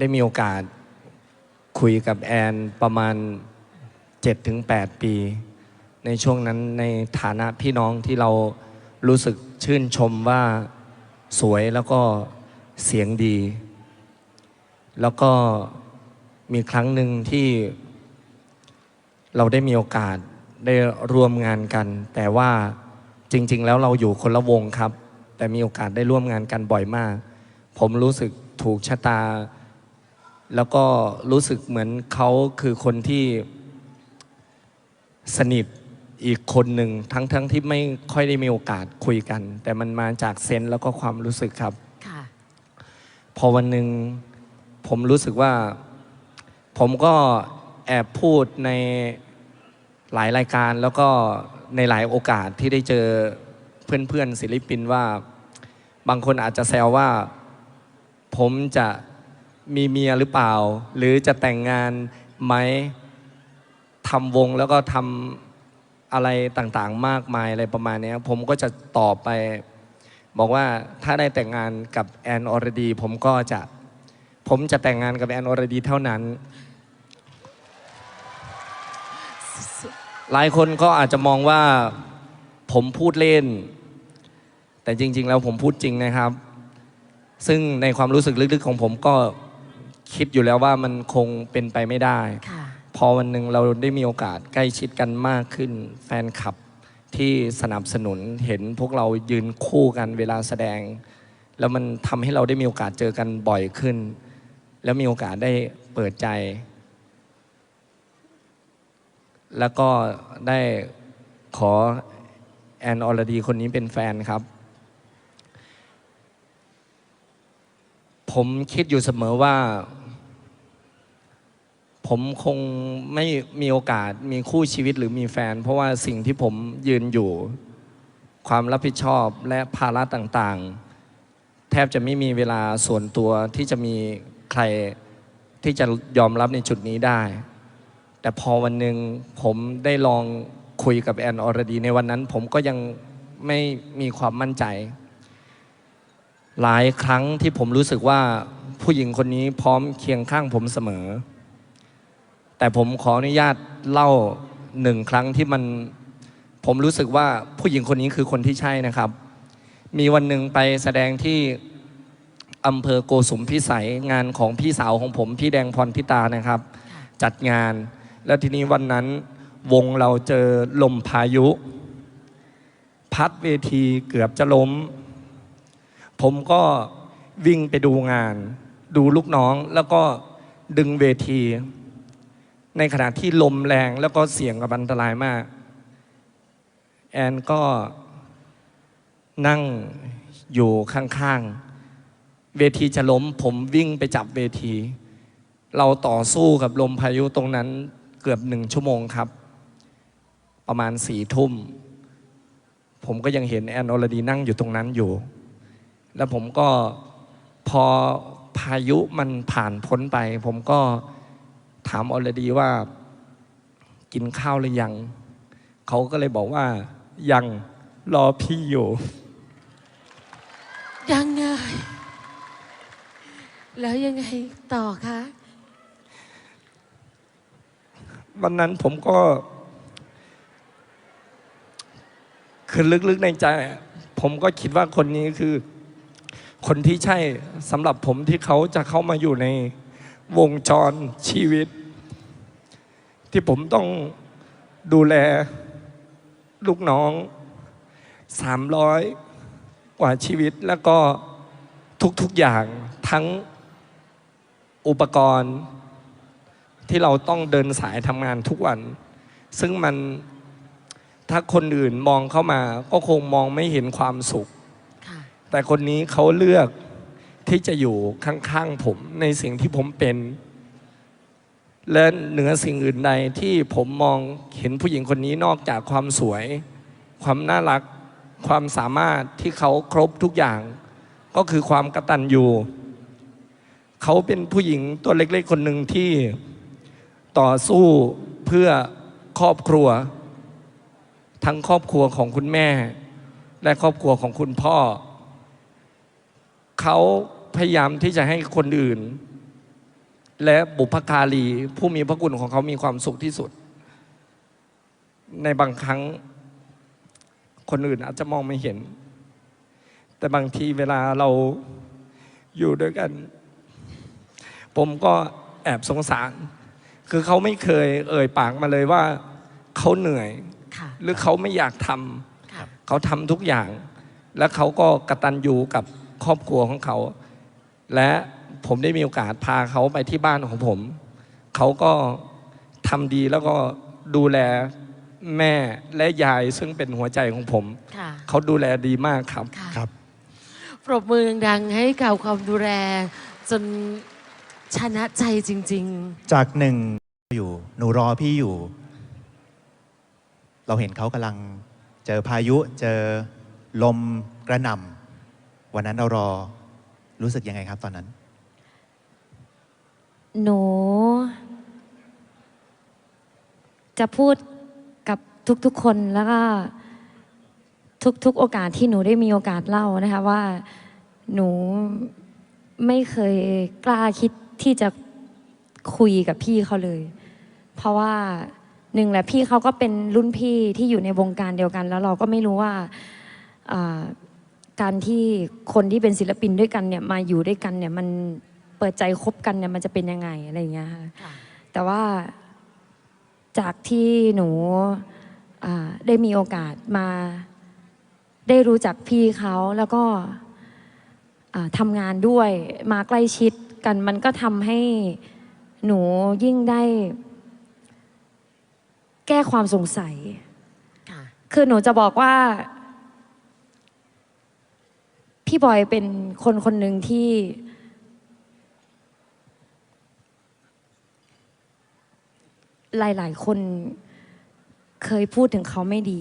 ได้มีโอกาสคุยกับแอนประมาณ 7-8 ปี ในช่วงนั้นในฐานะพี่น้องที่เรารู้สึกชื่นชมว่าสวยแล้วก็เสียงดี แล้วก็มีครั้งหนึ่งที่เราได้มีโอกาสได้ร่วมงานกัน แต่ว่าจริง ๆ แล้วเราอยู่คนละวงครับ แต่มีโอกาสได้ร่วมงานกันบ่อยมาก ผมรู้สึกถูกชะตา แล้วก็รู้สึกเหมือนเขาคือคนที่สนิทอีกคนหนึ่งทั้งๆทที่ไม่ค่อยได้มีโอกาสคุยกัน แต่มันมาจากเซนส์แล้วก็ความรู้สึกครับ ค่ะ พอวันหนึ่งผมรู้สึกว่า ผมก็แอบพูดในหลายรายการแล้วก็ในหลายโอกาสที่ได้เจอเพื่อนๆศิลปินว่า บางคนอาจจะแซวว่า ผมจะ มีเมียหรือเปล่า หรือจะแต่งงานไหมทำวงแล้วก็ทำอะไรต่างๆ มากมายอะไรประมาณนี้ผมก็จะตอบไป บอกว่าถ้าได้แต่งงานกับแอนออรดี ผมก็จะผมจะแต่งงานกับแอนอรดีเท่านั้น หลายคนก็อาจจะมองว่าผมพูดเล่น แต่จริง ๆ แล้วผมพูดจริงนะครับ ซึ่งในความรู้สึกลึกๆของผมก็ คิดอยู่แล้วว่ามันคงเป็นไปไม่ได้ ค่ะ พอวันหนึ่งเราได้มีโอกาสใกล้ชิดกันมากขึ้น แฟนคลับที่สนับสนุนเห็นพวกเรายืนคู่กันเวลาแสดง แล้วมันทำให้เราได้มีโอกาสเจอกันบ่อยขึ้น แล้วมีโอกาสได้เปิดใจ แล้วก็ได้ขอแอนอรดีคนนี้เป็นแฟนครับ ผมคิดอยู่เสมอว่า ผมคงไม่มีโอกาสมีคู่ชีวิตหรือมีแฟน เพราะว่าสิ่งที่ผมยืนอยู่ ความรับผิดชอบและภาระต่างๆ แทบจะไม่มีเวลาส่วนตัวที่จะมีใครที่จะยอมรับในจุดนี้ได้ แต่พอวันหนึ่งผมได้ลองคุยกับแอนออรดี ในวันนั้นผมก็ยังไม่มีความมั่นใจ หลายครั้งที่ผมรู้สึกว่าผู้หญิงคนนี้พร้อมเคียงข้างผมเสมอ แต่ผมขออนุญาตเล่าหนึ่งครั้งที่มัน ผมรู้สึกว่าผู้หญิงคนนี้คือคนที่ใช่นะครับ มีวันหนึ่งไปแสดงที่อำเภอโกสุมพิสัยงานของพี่สาวของผม พี่แดงพรพิตานะครับ จัดงาน แล้วทีนี้วันนั้นวงเราเจอลมพายุ พัดเวทีเกือบจะล้ม ผมก็วิ่งไปดูงาน ดูลูกน้องแล้วก็ดึงเวที ในขณะที่ลมแรงแล้วก็เสียงกับอันตรายมาก แอนก็นั่งอยู่ข้างๆ เวทีจะล้ม ผมวิ่งไปจับเวที เราต่อสู้กับลมพายุตรงนั้นเกือบหนึ่งชั่วโมงครับ ประมาณสี่ทุ่ม ผมก็ยังเห็นแอนอรดีนั่งอยู่ตรงนั้นอยู่ แล้วผมก็พอพายุมันผ่านพ้นไป ผมก็ ถามอรดีว่า กินข้าวหรือยัง เขาก็เลยบอกว่า ยังรอพี่อยู่ ยังไง แล้วยังไงต่อคะวันนั้นผมก็ คือลึกๆในใจ ผมก็คิดว่าคนนี้คือ คนที่ใช่สำหรับผมที่เขาจะเข้ามาอยู่ในวงจรชีวิต ที่ผมต้องดูแลลูกน้องสามร้อยกว่าชีวิตแล้วก็ทุกๆอย่างทั้งอุปกรณ์ที่เราต้องเดินสายทำงานทุกวัน ซึ่งมันถ้าคนอื่นมองเข้ามาก็คงมองไม่เห็นความสุขค่ะแต่คนนี้เขาเลือกที่จะอยู่ข้างๆผมในสิ่งที่ผมเป็น และเหนือสิ่งอื่นใดที่ผมมองเห็นผู้หญิงคนนี้นอกจากความสวย ความน่ารัก ความสามารถที่เขาครบทุกอย่าง ก็คือความกระตัญญูเขาเป็นผู้หญิงตัวเล็กๆ คนหนึ่งที่ต่อสู้เพื่อครอบครัว ทั้งครอบครัวของคุณแม่ และครอบครัวของคุณพ่อ เขาพยายามที่จะให้คนอื่น และบุพการีผู้มีพระคุณของเขามีความสุขที่สุด ในบางครั้งคนอื่นอาจจะมองไม่เห็น แต่บางทีเวลาเราอยู่ด้วยกัน ผมก็แอบสงสาร คือเขาไม่เคยเอ่ยปากมาเลยว่าเขาเหนื่อยค่ะหรือเขาไม่อยากทำค่ะเขาทำทุกอย่าง และเขาก็กระตันอยู่กับครอบครัวของเขา และ ผมได้มีโอกาสพาเขาไปที่บ้านของผม เขาก็ทำดีแล้วก็ดูแลแม่และยายซึ่งเป็นหัวใจของผม ค่ะ เขาดูแลดีมากครับ ค่ะ ครับ ปรบมือดังๆให้กับความดูแล จนชนะใจจริง จากหนึ่งอยู่ หนูรอพี่อยู่ เราเห็นเขากำลังเจอพายุเจอลมกระหน่ำวันนั้นเรารอรู้สึกยังไงครับตอนนั้น หนู จะพูดกับทุกๆคนแล้วก็ทุกๆโอกาสที่หนูได้มีโอกาสเล่านะคะว่าหนูไม่เคยกล้าคิดที่จะคุยกับพี่เขาเลย เพราะว่าหนึ่งแหละพี่เขาก็เป็นรุ่นพี่ที่อยู่ในวงการเดียวกัน แล้วเราก็ไม่รู้ว่าการที่คนที่เป็นศิลปินด้วยกันเนี่ยมาอยู่ด้วยกันเนี่ยมัน เปิดใจคบกันเนี่ยมันจะเป็นยังไงอะไรอย่างเงี้ยค่ะๆค่ะแต่ว่าจากที่หนูอ่าได้มีโอกาสมาได้รู้จักพี่เขาแล้วก็อ่าทำงานด้วยมาใกล้ชิดกัน มันก็ทำให้หนูยิ่งได้แก้ความสงสัยค่ะคือหนูจะบอกว่า พี่บอยเป็นคนคนหนึ่งที่ หลายๆ คนเคยพูดถึงเขาไม่ดี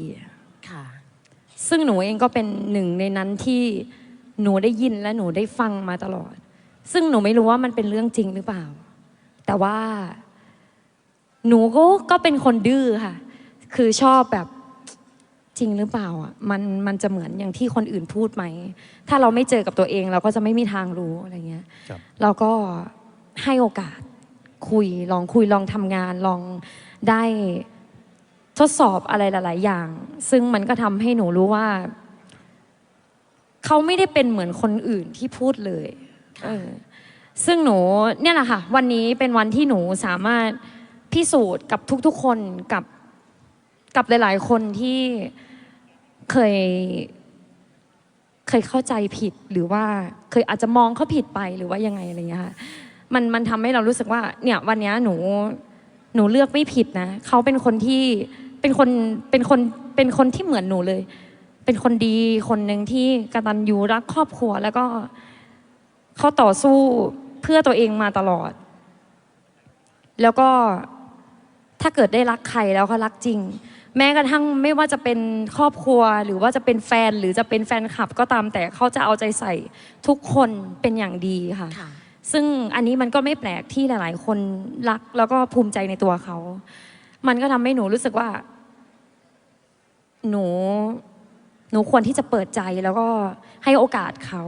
ค่ะ ซึ่งหนูเองก็เป็นหนึ่งในนั้นที่หนูได้ยินและหนูได้ฟังมาตลอด ซึ่งหนูไม่รู้ว่ามันเป็นเรื่องจริงหรือเปล่า แต่ว่า หนูก็ก็เป็นคนดื้อค่ะ คือชอบแบบจริงหรือเปล่าอะมันมันจะเหมือนอย่างที่คนอื่นพูดไหม ถ้าเราไม่เจอกับตัวเอง เราก็จะไม่มีทางรู้อะไรเงี้ย ครับ เราก็ให้โอกาส คุย ลองคุยลองทำงานลองได้ทดสอบอะไรหลาย ๆ อย่าง ซึ่งมันก็ทำให้หนูรู้ว่า เขาไม่ได้เป็นเหมือนคนอื่นที่พูดเลยเออซึ่งหนูเนี่ยแหละค่ะ วันนี้เป็นวันที่หนูสามารถพิสูจน์กับทุก ๆ คนกับกับหลาย ๆ คนที่เคยเคยเข้าใจผิดหรือว่าเคยอาจจะมองเขาผิดไปหรือว่ายังไงอะไรเงี้ยค่ะ มันมันทำให้เรารู้สึกว่าเนี่ยวันเนี้ยหนูหนูเลือกไม่ผิดนะเขาเป็นคนที่เป็นคนเป็นคนเป็นคนที่เหมือนหนูเลย เป็นคนดีคนหนึ่งที่กตัญญูรักครอบครัว แล้วก็เขาต่อสู้เพื่อตัวเองมาตลอด แล้วก็ถ้าเกิดได้รักใครแล้วเขารักจริง แม้กระทั่งไม่ว่าจะเป็นครอบครัวหรือว่าจะเป็นแฟนหรือจะเป็นแฟนคลับก็ตามแต่เขาจะเอาใจใส่ทุกคนเป็นอย่างดีค่ะ ค่ะ ซึ่งอันนี้มันก็ไม่แปลกที่หลาย ๆ คนรักแล้วก็ภูมิใจในตัวเขา มันก็ทำให้หนูรู้สึกว่า หนู หนูควรที่จะเปิดใจแล้วก็ให้โอกาสเขา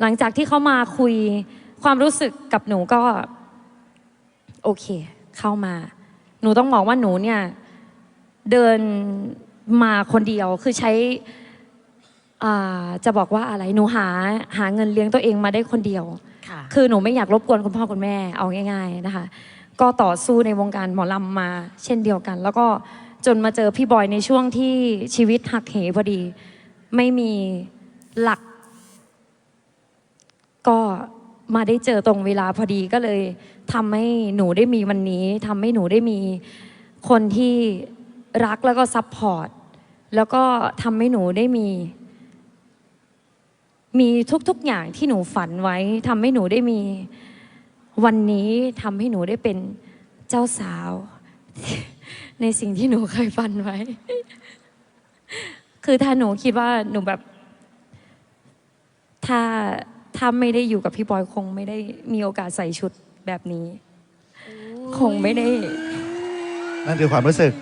หลังจากที่เขามาคุยความรู้สึกกับหนูก็ โอเค เข้ามา หนูต้องบอกว่าหนูเนี่ย เดินมาคนเดียวคือใช้ จะบอกว่าอะไรหนูหาหาเงินเลี้ยงตัวเองมาได้คนเดียว ค่ะ คือหนูไม่อยากรบกวนคุณพ่อคุณแม่เอาง่าย ๆนะคะ ก็ต่อสู้ในวงการหมอลำมา เช่นเดียวกัน แล้วก็จนมาเจอพี่บอยในช่วงที่ชีวิตหักเหพอดี ไม่มีหลัก ก็มาได้เจอตรงเวลาพอดีก็เลยทำให้หนูได้มีวันนี้ทำให้หนูได้มีคนที่รักแล้วก็ซัพพอร์ตแล้วก็ทำให้หนูได้มี มีทุกๆอย่างที่หนูฝันไว้ทำให้หนูได้มีวันนี้ทำให้หนูได้เป็นเจ้าสาว ในสิ่งที่หนูเคยฝันไว้ คือถ้าหนูคิดว่าหนูแบบ ถ้าถ้าไม่ได้อยู่กับพี่บอยคงไม่ได้มีโอกาสใส่ชุดแบบนี้ คงไม่ได้ นั่นคือความรู้สึก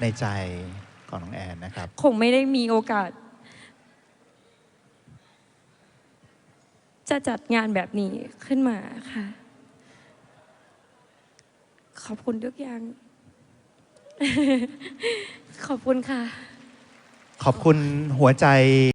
ในใจของน้องแอนนะครับ คงไม่ได้มีโอกาส จะจัดงานแบบนี้ขึ้นมาค่ะ ขอบคุณทุกอย่าง ขอบคุณค่ะ ขอบคุณหัวใจ